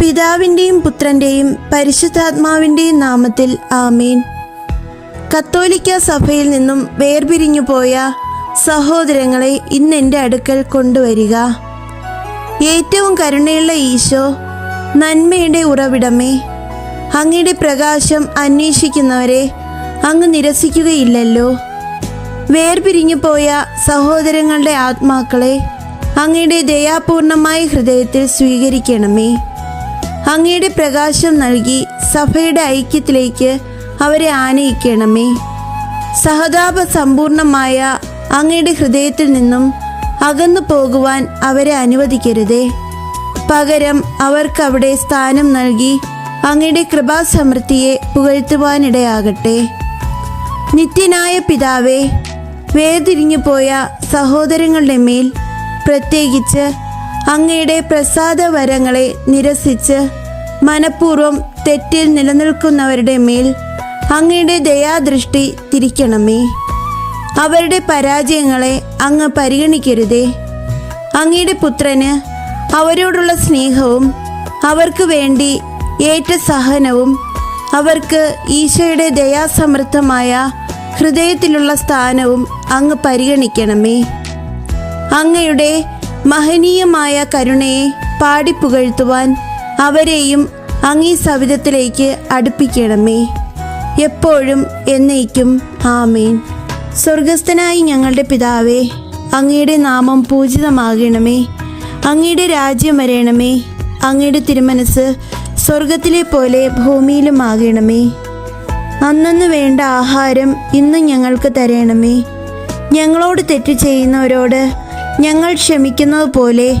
പിതാവിന്റെയും പുത്രന്റെയും പരിശുദ്ധാത്മാവിന്റെയും നാമത്തിൽ ആമീൻ. കത്തോലിക്ക സഭയിൽ നിന്നും വേർപിരിഞ്ഞു പോയ സഹോദരങ്ങളെ ഇന്ന് എന്റെ അടുക്കൽ കൊണ്ടുവരിക. ഏറ്റവും കരുണയുള്ള ഈശോ നന്മയുടെ ഉറവിടമേ അങ്ങയുടെ പ്രകാശം അന്വേഷിക്കുന്നവരെ അങ്ങ് നിരസിക്കുകയില്ലല്ലോ. വേർപിരിഞ്ഞു പോയ സഹോദരങ്ങളുടെ ആത്മാക്കളെ അങ്ങയുടെ ദയാപൂർണമായ ഹൃദയത്തിൽ സ്വീകരിക്കണമേ. അങ്ങയുടെ പ്രകാശം നൽകി സഭയുടെ ഐക്യത്തിലേക്ക് അവരെ ആനയിക്കണമേ. സഹതാപ സമ്പൂർണമായ അങ്ങയുടെ ഹൃദയത്തിൽ നിന്നും അകന്നു പോകുവാൻ അവരെ അനുവദിക്കരുതേ. പകരം അവർക്കവിടെ സ്ഥാനം നൽകി അങ്ങയുടെ കൃപാസമൃദ്ധിയെ പുകഴ്ത്തുവാനിടയാകട്ടെ. നിത്യനായ പിതാവേ വേതിരിഞ്ഞു പോയ സഹോദരങ്ങളുടെ മേൽ പ്രത്യേകിച്ച് അങ്ങയുടെ പ്രസാദവരങ്ങളെ നിരസിച്ച് മനഃപൂർവം തെറ്റിൽ നിലനിൽക്കുന്നവരുടെ മേൽ അങ്ങയുടെ ദയാദൃഷ്ടി തിരിക്കണമേ. അവരുടെ പരാജയങ്ങളെ അങ്ങ് പരിഗണിക്കരുതേ. അങ്ങയുടെ പുത്രന് അവരോടുള്ള സ്നേഹവും അവർക്ക് വേണ്ടി ഏറ്റ സഹനവും അവർക്ക് ഈശോയുടെ ദയാസമൃദ്ധമായ ഹൃദയത്തിലുള്ള സ്ഥാനവും അങ്ങ് പരിഗണിക്കണമേ. അങ്ങയുടെ മഹനീയമായ കരുണയെ പാടിപ്പുകഴ്ത്തുവാൻ അവരെയും അങ്ങീ സവിധത്തിലേക്ക് അടുപ്പിക്കണമേ. എപ്പോഴും എന്നേക്കും ആമേൻ. സ്വർഗസ്ഥനായി ഞങ്ങളുടെ പിതാവേ അങ്ങയുടെ നാമം പൂജിതമാകണമേ. അങ്ങയുടെ രാജ്യം വരയണമേ അങ്ങയുടെ തിരുമനസ് സ്വർഗത്തിലെ പോലെ ഭൂമിയിലും ആകണമേ അന്നു വേണ്ട ആഹാരം ഇന്ന് ഞങ്ങൾക്ക് തരണമേ. ഞങ്ങളോട് തെറ്റ് ചെയ്യുന്നവരോട് ഞങ്ങൾ ക്ഷമിക്കുന്നത് പോലെ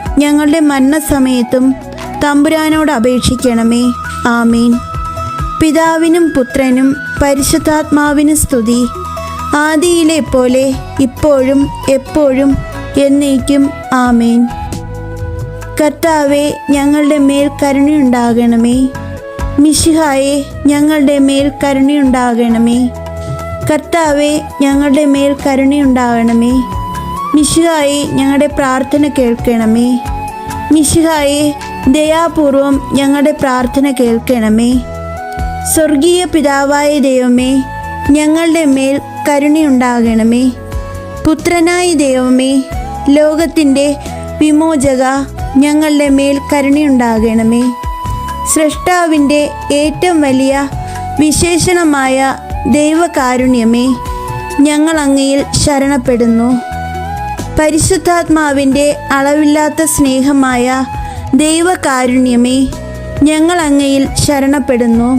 ഞങ്ങളുടെ മരണസമയത്തും തമ്പുരാനോട് അപേക്ഷിക്കണമേ. ആമീൻ. പിതാവിനും പുത്രനും പരിശുദ്ധാത്മാവിനും സ്തുതി. ആദിയിലെ പോലെ ഇപ്പോഴും എപ്പോഴും എന്നേക്കും ആമീൻ. കർത്താവെ ഞങ്ങളുടെ മേൽ കരുണയുണ്ടാകണമേ. മിശിഹായെ ഞങ്ങളുടെ മേൽ കരുണയുണ്ടാകണമേ. കർത്താവെ ഞങ്ങളുടെ മേൽ കരുണയുണ്ടാകണമേ. മിശിഹായെ ഞങ്ങളുടെ പ്രാർത്ഥന കേൾക്കണമേ. മിശിഹായി ദയാപൂർവം ഞങ്ങളുടെ പ്രാർത്ഥന കേൾക്കണമേ. സ്വർഗീയ പിതാവായ ദൈവമേ ഞങ്ങളുടെ മേൽ കരുണയുണ്ടാകണമേ. പുത്രനായ ദൈവമേ ലോകത്തിന്റെ വിമോചക ഞങ്ങളുടെ മേൽ കരുണയുണ്ടാകണമേ. സൃഷ്ടാവിന്റെ ഏറ്റവും വലിയ വിശേഷണമായ ദൈവകാരുണ്യമേ ഞങ്ങൾ അങ്ങയിൽ ശരണപ്പെടുന്നു. പരിശുദ്ധാത്മാവിന്റെ അളവില്ലാത്ത സ്നേഹമായ ദൈവകാരുണ്യമേ ഞങ്ങൾ അങ്ങയിൽ ശരണപ്പെടുന്നു.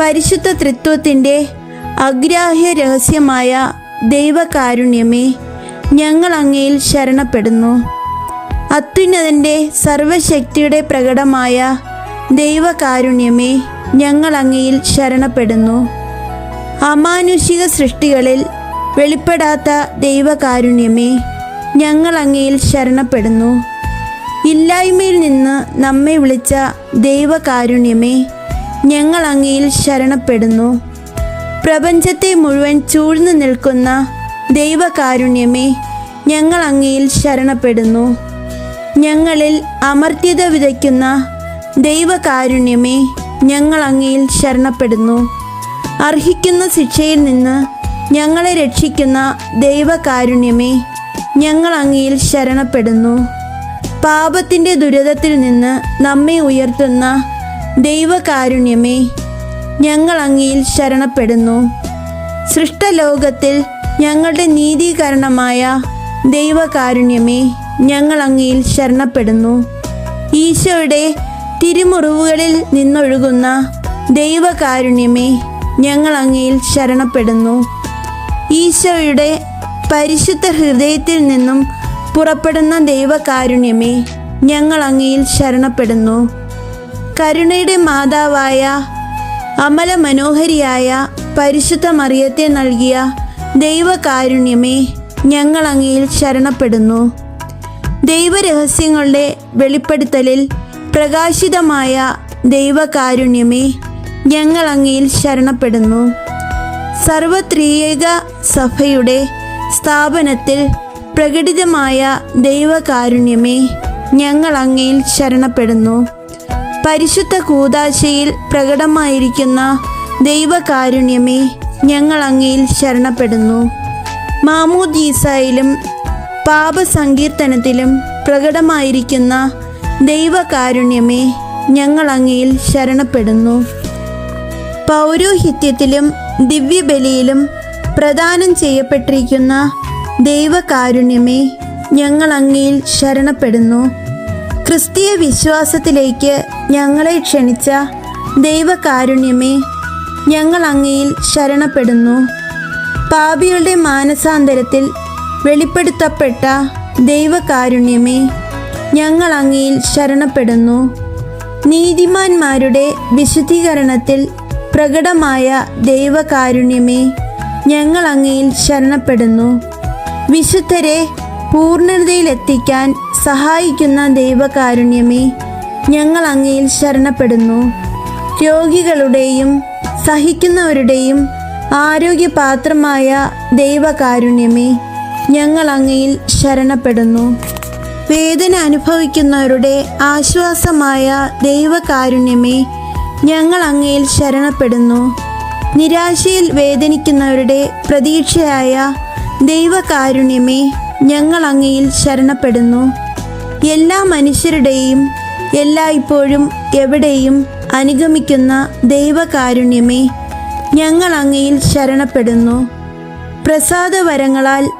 പരിശുദ്ധ തൃത്വത്തിന്റെ അഗ്രാഹ്യ രഹസ്യമായ ദൈവകാരുണ്യമേ ഞങ്ങൾ അങ്ങയിൽ ശരണപ്പെടുന്നു. അത്യുന്നതന്റെ സർവശക്തിയുടെ പ്രകടമായ ദൈവകാരുണ്യമേ ഞങ്ങൾ അങ്ങയിൽ ശരണപ്പെടുന്നു. അമാനുഷിക സൃഷ്ടികളിൽ വെളിപ്പെടാത്ത ദൈവകാരുണ്യമേ ഞങ്ങൾ അങ്ങയിൽ ശരണപ്പെടുന്നു. ഇല്ലായ്മയിൽ നിന്ന് നമ്മെ വിളിച്ച ദൈവകാരുണ്യമേ ഞങ്ങൾ അങ്ങയിൽ ശരണപ്പെടുന്നു. പ്രപഞ്ചത്തെ മുഴുവൻ ചൂഴ്ന്നു നിൽക്കുന്ന ദൈവകാരുണ്യമേ ഞങ്ങൾ അങ്ങയിൽ ശരണപ്പെടുന്നു. ഞങ്ങളിൽ അമർത്യത വിതയ്ക്കുന്ന ദൈവകാരുണ്യമേ ഞങ്ങൾ അങ്ങയിൽ ശരണപ്പെടുന്നു. അർഹിക്കുന്ന ശിക്ഷയിൽ നിന്ന് ഞങ്ങളെ രക്ഷിക്കുന്ന ദൈവകാരുണ്യമേ ഞങ്ങൾ അങ്ങയിൽ ശരണപ്പെടുന്നു. പാപത്തിന്റെ ദുരിതത്തിൽ നിന്ന് നമ്മെ ഉയർത്തുന്ന ദൈവകാരുണ്യമേ ഞങ്ങൾ അങ്ങയിൽ ശരണപ്പെടുന്നു. സൃഷ്ടലോകത്തിൽ ഞങ്ങളുടെ നീതീകരണമായ ദൈവകാരുണ്യമേ ഞങ്ങൾ അങ്ങയിൽ ശരണപ്പെടുന്നു. ഈശോയുടെ തിരുമുറിവുകളിൽ നിന്നൊഴുകുന്ന ദൈവകാരുണ്യമേ ഞങ്ങൾ അങ്ങയിൽ ശരണപ്പെടുന്നു. ഈശോയുടെ പരിശുദ്ധ ഹൃദയത്തിൽ നിന്നും പുറപ്പെടുന്ന ദൈവകാരുണ്യമേ ഞങ്ങൾ അങ്ങയിൽ ശരണപ്പെടുന്നു. കരുണയുടെ മാതാവായ അമല മനോഹരിയായ പരിശുദ്ധ മറിയത്തെ നൽകിയ ദൈവകാരുണ്യമേ ഞങ്ങൾ അങ്ങയിൽ ശരണപ്പെടുന്നു. ദൈവരഹസ്യങ്ങളുടെ വെളിപ്പെടുത്തലിൽ പ്രകാശിതമായ ദൈവകാരുണ്യമേ ഞങ്ങൾ അങ്ങയിൽ ശരണപ്പെടുന്നു. സർവത്രിയേക സഭയുടെ സ്ഥാപനത്തിൽ പ്രകടിതമായ ദൈവകാരുണ്യമേ ഞങ്ങൾ അങ്ങയിൽ ശരണപ്പെടുന്നു. പരിശുദ്ധ കൂതാശയിൽ പ്രകടമായിരിക്കുന്ന ദൈവകാരുണ്യമേ ഞങ്ങൾ അങ്ങയിൽ ശരണപ്പെടുന്നു. മാമൂദീസായിലും പാപസങ്കീർത്തനത്തിലും പ്രകടമായിരിക്കുന്ന ദൈവകാരുണ്യമേ ഞങ്ങൾ അങ്ങയിൽ ശരണപ്പെടുന്നു. പൗരോഹിത്യത്തിലും ദിവ്യബലിയിലും പ്രദാനം ചെയ്യപ്പെട്ടിരിക്കുന്ന ദൈവകാരുണ്യമേ ഞങ്ങൾ അങ്ങയിൽ ശരണപ്പെടുന്നു. ക്രിസ്തീയ വിശ്വാസത്തിലേക്ക് ഞങ്ങളെ ക്ഷണിച്ച ദൈവകാരുണ്യമേ ഞങ്ങൾ അങ്ങയിൽ ശരണപ്പെടുന്നു. പാപികളുടെ മാനസാന്തരത്തിൽ വെളിപ്പെടുത്തപ്പെട്ട ദൈവകാരുണ്യമേ ഞങ്ങൾ അങ്ങയിൽ ശരണപ്പെടുന്നു. നീതിമാന്മാരുടെ വിശുദ്ധീകരണത്തിൽ പ്രകടമായ ദൈവകാരുണ്യമേ ഞങ്ങൾ അങ്ങയിൽ ശരണപ്പെടുന്നു. വിശുദ്ധരെ പൂർണതയിലെത്തിക്കാൻ സഹായിക്കുന്ന ദൈവകാരുണ്യമേ ഞങ്ങൾ അങ്ങയിൽ ശരണപ്പെടുന്നു. രോഗികളുടെയും സഹിക്കുന്നവരുടെയും ആരോഗ്യപാത്രമായ ദൈവകാരുണ്യമേ ഞങ്ങൾ അങ്ങയിൽ ശരണപ്പെടുന്നു. വേദന അനുഭവിക്കുന്നവരുടെ ആശ്വാസമായ ദൈവകാരുണ്യമേ ഞങ്ങൾ അങ്ങയിൽ ശരണപ്പെടുന്നു. നിരാശയിൽ വേദനിക്കുന്നവരുടെ പ്രതീക്ഷയായ ദൈവകാരുണ്യമേ ഞങ്ങൾ അങ്ങയിൽ ശരണപ്പെടുന്നു. എല്ലാ മനുഷ്യരുടെയും എല്ലായ്പ്പോഴും എവിടെയും അനുഗമിക്കുന്ന ദൈവകാരുണ്യമേ ഞങ്ങൾ അങ്ങയിൽ ശരണപ്പെടുന്നു. പ്രസാദവരങ്ങളാൽ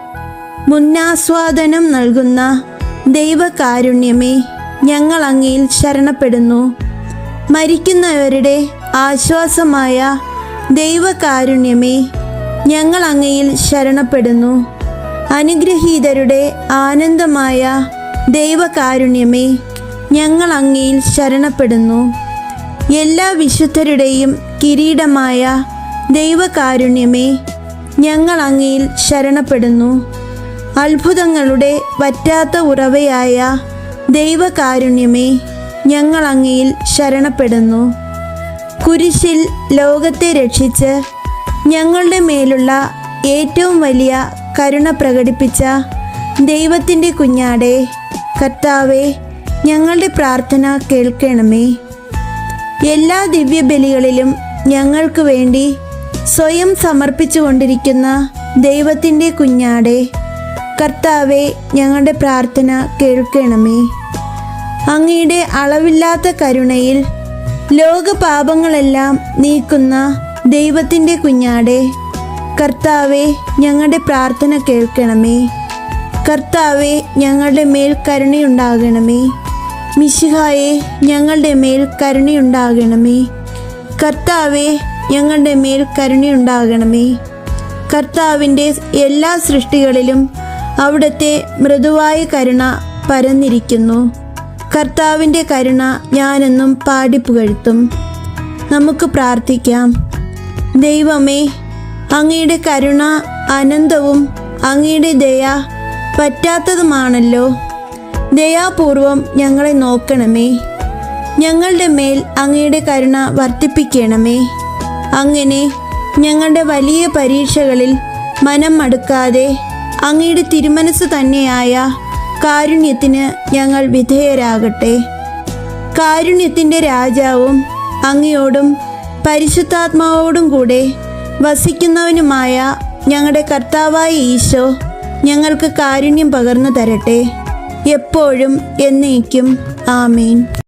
മുന്നാസ്വാദനം നൽകുന്ന ദൈവകാരുണ്യമേ ഞങ്ങൾ അങ്ങയിൽ ശരണപ്പെടുന്നു. മരിക്കുന്നവരുടെ ആശ്വാസമായ ദൈവകാരുണ്യമേ ഞങ്ങൾ അങ്ങയിൽ ശരണപ്പെടുന്നു. അനുഗ്രഹീതരുടെ ആനന്ദമായ ദൈവകാരുണ്യമേ ഞങ്ങൾ അങ്ങയിൽ ശരണപ്പെടുന്നു. എല്ലാ വിശുദ്ധരുടെയും കിരീടമായ ദൈവകാരുണ്യമേ ഞങ്ങൾ അങ്ങയിൽ ശരണപ്പെടുന്നു. അത്ഭുതങ്ങളുടെ പറ്റാത്ത ഉറവയായ ദൈവകാരുണ്യമേ ഞങ്ങൾ അങ്ങയിൽ ശരണപ്പെടുന്നു. കുരിശിൽ ലോകത്തെ രക്ഷിച്ച് ഞങ്ങളുടെ മേലുള്ള ഏറ്റവും വലിയ കരുണ പ്രകടിപ്പിച്ച ദൈവത്തിന്റെ കുഞ്ഞാടെ കർത്താവെ ഞങ്ങളുടെ പ്രാർത്ഥന കേൾക്കണമേ. എല്ലാ ദിവ്യബലികളിലും ഞങ്ങൾക്ക് വേണ്ടി സ്വയം സമർപ്പിച്ചു കൊണ്ടിരിക്കുന്ന ദൈവത്തിന്റെ കുഞ്ഞാടെ കർത്താവെ ഞങ്ങളുടെ പ്രാർത്ഥന കേൾക്കണമേ. അങ്ങയുടെ അളവില്ലാത്ത കരുണയിൽ ലോകപാപങ്ങളെല്ലാം നീക്കുന്ന ദൈവത്തിന്റെ കുഞ്ഞാടെ കർത്താവെ ഞങ്ങളുടെ പ്രാർത്ഥന കേൾക്കണമേ. കർത്താവെ ഞങ്ങളുടെ മേൽ കരുണയുണ്ടാകണമേ. മിശിഹായെ ഞങ്ങളുടെ മേൽ കരുണയുണ്ടാകണമേ. കർത്താവെ ഞങ്ങളുടെ മേൽ കരുണയുണ്ടാകണമേ. കർത്താവിന്റെ എല്ലാ സൃഷ്ടികളിലും അവിടുത്തെ മൃദുവായ കരുണ പരന്നിരിക്കുന്നു. കർത്താവിന്റെ കരുണ ഞാനെന്നും പാടിപ്പുകഴ്ത്തും നമുക്ക് പ്രാർത്ഥിക്കാം. ദൈവമേ അങ്ങയുടെ കരുണ അനന്തവും അങ്ങയുടെ ദയ പറ്റാത്തതുമാണല്ലോ. ദയാപൂർവം ഞങ്ങളെ നോക്കണമേ. ഞങ്ങളുടെ മേൽ അങ്ങയുടെ കരുണ വർദ്ധിപ്പിക്കണമേ. അങ്ങനെ ഞങ്ങളുടെ വലിയ പരീക്ഷകളിൽ മനം മടുക്കാതെ അങ്ങയുടെ തിരുമനസ് തന്നെയായ കാരുണ്യത്തിന് ഞങ്ങൾ വിധേയരാകട്ടെ. കാരുണ്യത്തിന്റെ രാജാവും അങ്ങയോടും പരിശുദ്ധാത്മാവോടും കൂടെ വസിക്കുന്നവനുമായ ഞങ്ങളുടെ കർത്താവായ ഈശോ ഞങ്ങൾക്ക് കാരുണ്യം പകർന്നു തരട്ടെ. എപ്പോഴും എന്നേക്കും. ആമേൻ.